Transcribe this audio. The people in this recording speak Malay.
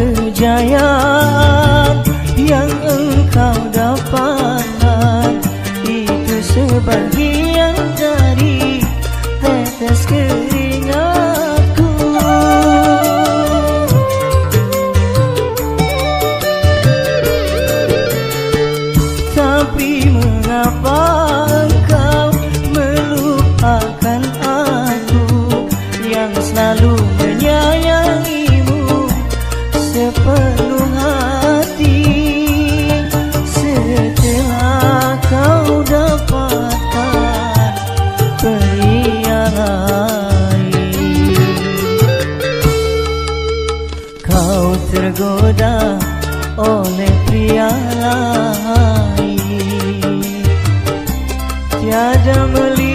kejayaan yang engkau dapatkan. Itu sebagian dari tetes keringatku. Tapi mengapa engkau melupakan aku yang selalu menyayangimu ಉಸಿರುಗೋದ ಓಲೆ ಪ್ರಿಯಾಲಾಯಿ ತ್ಯಾಜಮಲಿ